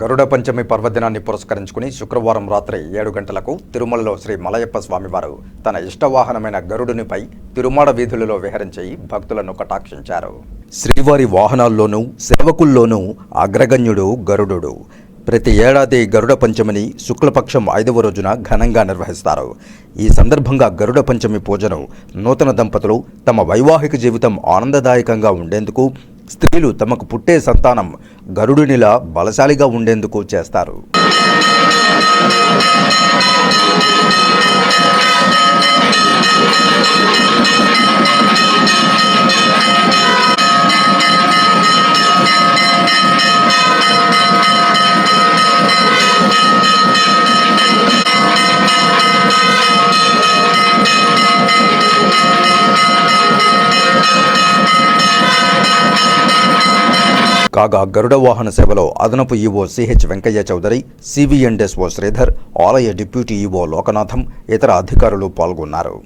గరుడ పంచమి పర్వదినాన్ని పురస్కరించుకుని శుక్రవారం రాత్రి ఏడు గంటలకు తిరుమలలో శ్రీ మలయప్ప స్వామివారు తన ఇష్టవాహనమైన గరుడునిపై తిరుమాడ వీధులలో విహరించి భక్తులను కటాక్షించారు. శ్రీవారి వాహనాల్లోనూ సేవకుల్లోనూ అగ్రగణ్యుడు గరుడు ప్రతి ఏడాది గరుడ పంచమిని శుక్లపక్షం ఐదవ రోజున ఘనంగా నిర్వహిస్తారు. ఈ సందర్భంగా గరుడ పంచమి పూజను నూతన దంపతులు తమ వైవాహిక జీవితం ఆనందదాయకంగా ఉండేందుకు స్త్రీలు తమకు పుట్టే సంతానం గరుడునిలా బలశాలిగా ఉండేందుకు చేస్తారు. కాగా గరుడ వాహన సేవలో అదనపు EO CH Venkaiah Chowdary C V and S O Sridhar ఆలయ డిప్యూటీ ఈవో లోకనాథం ఇతర అధికారులు పాల్గొన్నారు.